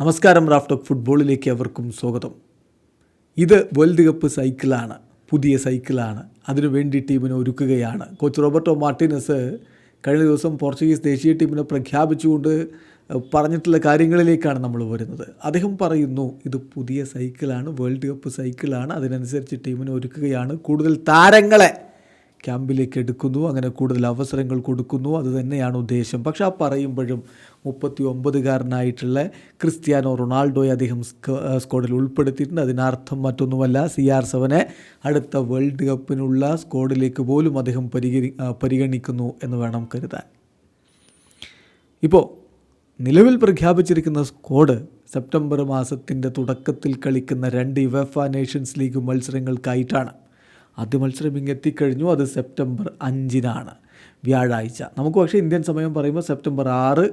നമസ്കാരം റാഫ്റ്റോക്ക് ഫുട്ബോളിലേക്ക് അവർക്കും സ്വാഗതം. ഇത് വേൾഡ് കപ്പ് സൈക്കിളാണ് പുതിയ സൈക്കിളാണ്. അതിനുവേണ്ടി ടീമിനെ ഒരുക്കുകയാണ്. കോച്ച് റോബർട്ടോ മാർട്ടിനസ് കഴിഞ്ഞ ദിവസം പോർച്ചുഗീസ് ദേശീയ ടീമിനെ പ്രഖ്യാപിച്ചുകൊണ്ട് പറഞ്ഞിട്ടുള്ള കാര്യങ്ങളിലേക്കാണ് നമ്മൾ വരുന്നത്. അദ്ദേഹം പറയുന്നു ഇത് പുതിയ സൈക്കിളാണ് വേൾഡ് കപ്പ് സൈക്കിളാണ്. അതിനനുസരിച്ച് ടീമിനെ ഒരുക്കുകയാണ്. കൂടുതൽ താരങ്ങളെ ക്യാമ്പിലേക്ക് എടുക്കുന്നു അങ്ങനെ കൂടുതൽ അവസരങ്ങൾ കൊടുക്കുന്നു. അത് തന്നെയാണ് ഉദ്ദേശം. പക്ഷെ ആ പറയുമ്പോഴും മുപ്പത്തി ഒമ്പതുകാരനായിട്ടുള്ള ക്രിസ്ത്യാനോ റൊണാൾഡോയെ അദ്ദേഹം സ്ക- സ്ക്വാഡിൽ ഉൾപ്പെടുത്തിയിട്ടുണ്ട്. അതിനർത്ഥം മറ്റൊന്നുമല്ല സി ആർ സെവനെ അടുത്ത വേൾഡ് കപ്പിനുള്ള സ്ക്വാഡിലേക്ക് പോലും അദ്ദേഹം പരിഗണി പരിഗണിക്കുന്നു എന്ന് വേണം കരുതാൻ. ഇപ്പോൾ നിലവിൽ പ്രഖ്യാപിച്ചിരിക്കുന്ന സ്ക്വാഡ് സെപ്റ്റംബർ മാസത്തിന്റെ തുടക്കത്തിൽ കളിക്കുന്ന രണ്ട് യുവഫ നേഷൻസ് ലീഗ് മത്സരങ്ങൾക്കായിട്ടാണ്. ആദ്യ മത്സരം ഇങ്ങ് എത്തിക്കഴിഞ്ഞു. അത് സെപ്റ്റംബർ അഞ്ചിനാണ് വ്യാഴാഴ്ച. നമുക്ക് പക്ഷേ ഇന്ത്യൻ സമയം പറയുമ്പോൾ സെപ്റ്റംബർ ആറ്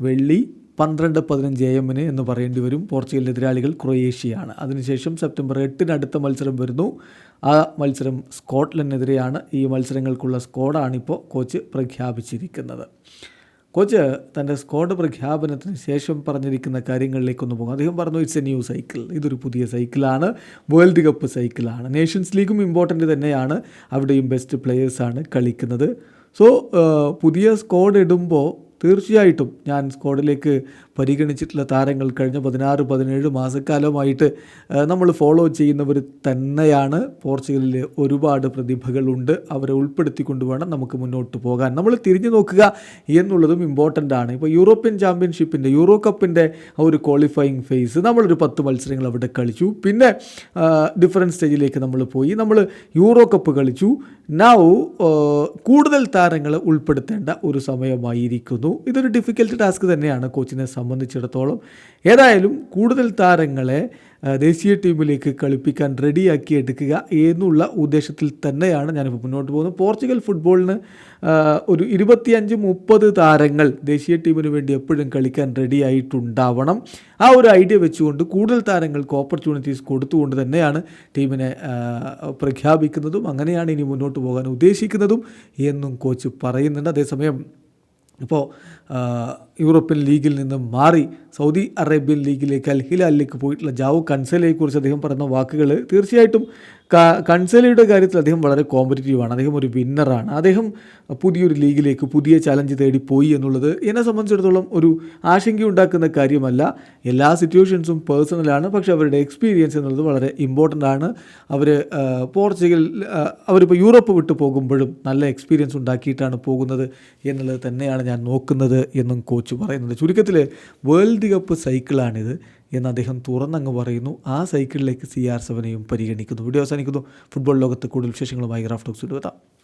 വെള്ളി പന്ത്രണ്ട് പതിനഞ്ച് എ എമ്മിന് എന്ന് പറയേണ്ടി വരും. പോർച്ചുഗൽ എതിരാളികൾ ക്രൊയേഷ്യയാണ്. അതിനുശേഷം സെപ്റ്റംബർ എട്ടിന് അടുത്ത മത്സരം വരുന്നു. ആ മത്സരം സ്കോട്ട്ലൻഡിനെതിരെയാണ്. ഈ മത്സരങ്ങൾക്കുള്ള സ്കോഡാണിപ്പോൾ കോച്ച് പ്രഖ്യാപിച്ചിരിക്കുന്നത്. കോച്ച് തന്റെ സ്ക്വാഡ് പ്രഖ്യാപനത്തിന് ശേഷം പറഞ്ഞിരിക്കുന്ന കാര്യങ്ങളിലേക്കൊന്ന് പോകും. അദ്ദേഹം പറഞ്ഞു ഇറ്റ്സ് എ ന്യൂ സൈക്കിൾ ഇതൊരു പുതിയ സൈക്കിളാണ് വേൾഡ് കപ്പ് സൈക്കിളാണ് നേഷൻസ് ലീഗും ഇമ്പോർട്ടന്റ് തന്നെയാണ്. അവിടെയും ബെസ്റ്റ് പ്ലെയേഴ്സാണ് കളിക്കുന്നത്. സോ പുതിയ സ്ക്വാഡ് ഇടുമ്പോൾ തീർച്ചയായിട്ടും ഞാൻ സ്ക്വാഡിലേക്ക് പരിഗണിച്ചിട്ടുള്ള താരങ്ങൾ കഴിഞ്ഞ പതിനാറ് പതിനേഴ് മാസക്കാലമായിട്ട് നമ്മൾ ഫോളോ ചെയ്യുന്നവർ തന്നെയാണ്. പോർച്ചുഗലിൽ ഒരുപാട് പ്രതിഭകളുണ്ട്. അവരെ ഉൾപ്പെടുത്തിക്കൊണ്ട് വേണം നമുക്ക് മുന്നോട്ട് പോകാൻ. നമ്മൾ തിരിഞ്ഞു നോക്കുക എന്നുള്ളതും ഇമ്പോർട്ടന്റ് ആണ്. ഇപ്പോൾ യൂറോപ്യൻ ചാമ്പ്യൻഷിപ്പിന്റെ യൂറോ കപ്പിന്റെ ഒരു ക്വാളിഫയിങ് ഫേസ് നമ്മളൊരു പത്ത് മത്സരങ്ങൾ അവിടെ കളിച്ചു. പിന്നെ ഡിഫറന്റ് സ്റ്റേജിലേക്ക് നമ്മൾ പോയി. നമ്മൾ യൂറോ കപ്പ് കളിച്ചു. നൗ കൂടുതൽ താരങ്ങളെ ഉൾപ്പെടുത്തേണ്ട ഒരു സമയമായിരിക്കുന്നു. ഇതൊരു ഡിഫിക്കൽട്ട് ടാസ്ക് തന്നെയാണ് കോച്ചിനെ സംബന്ധിച്ചിടത്തോളം. ഏതായാലും കൂടുതൽ താരങ്ങളെ ദേശീയ ടീമിലേക്ക് കളിപ്പിക്കാൻ റെഡിയാക്കി എടുക്കുക എന്നുള്ള ഉദ്ദേശത്തിൽ തന്നെയാണ് ഞാനിപ്പോൾ മുന്നോട്ട് പോകുന്നത്. പോർച്ചുഗൽ ഫുട്ബോളിന് ഒരു ഇരുപത്തിയഞ്ച് മുപ്പത് താരങ്ങൾ ദേശീയ ടീമിന് വേണ്ടി എപ്പോഴും കളിക്കാൻ റെഡി ആയിട്ടുണ്ടാവണം ആ ഒരു ഐഡിയ വെച്ചുകൊണ്ട് കൂടുതൽ താരങ്ങൾക്ക് ഓപ്പർച്യൂണിറ്റീസ് കൊടുത്തുകൊണ്ട് തന്നെയാണ് ടീമിനെ പ്രഖ്യാപിക്കുന്നതും അങ്ങനെയാണ് ഇനി മുന്നോട്ട് പോകാൻ ഉദ്ദേശിക്കുന്നതും എന്നും കോച്ച് പറയുന്നുണ്ട്. അതേസമയം ഇപ്പോൾ യൂറോപ്യൻ ലീഗിൽ നിന്ന് മാറി സൗദി അറേബ്യൻ ലീഗിലേക്ക് അൽ ഹിലാലിലേക്ക് പോയിട്ടുള്ള ജാവു കൺസലയെക്കുറിച്ച് അദ്ദേഹം പറഞ്ഞ വാക്കുകൾ തീർച്ചയായിട്ടും കൺസലയുടെ കാര്യത്തിൽ അദ്ദേഹം വളരെ കോമ്പറ്റീറ്റീവാണ് അദ്ദേഹം ഒരു വിന്നറാണ് അദ്ദേഹം പുതിയൊരു ലീഗിലേക്ക് പുതിയ ചലഞ്ച് തേടി പോയി എന്നുള്ളത് എന്നെ സംബന്ധിച്ചിടത്തോളം ഒരു ആശങ്കയുണ്ടാക്കുന്ന കാര്യമല്ല. എല്ലാ സിറ്റുവേഷൻസും പേഴ്സണലാണ് പക്ഷേ അവരുടെ എക്സ്പീരിയൻസ് എന്നുള്ളത് വളരെ ഇമ്പോർട്ടന്റ് ആണ്. അവർ പോർച്ചുഗൽ അവരിപ്പോൾ യൂറോപ്പ് വിട്ടു പോകുമ്പോഴും നല്ല എക്സ്പീരിയൻസ് ഉണ്ടാക്കിയിട്ടാണ് പോകുന്നത് എന്നുള്ളത് തന്നെയാണ് ഞാൻ നോക്കുന്നത് എന്നും കോച്ച് പറയുന്നത് ചുരുക്കത്തിൽ വേൾഡ് കപ്പ് സൈക്കിളാണിത് എന്ന് അദ്ദേഹം തുറന്നങ്ങ് പറയുന്നു. ആ സൈക്കിളിലേക്ക് സി ആർ സെവനെയും പരിഗണിക്കുന്നു. വീഡിയോ അവസാനിക്കുന്നു. ഫുട്ബോൾ ലോകത്ത് കൂടുതൽ വിശേഷങ്ങളുമായി ഗ്രാഫ്റ്റോക്സ് എത്താം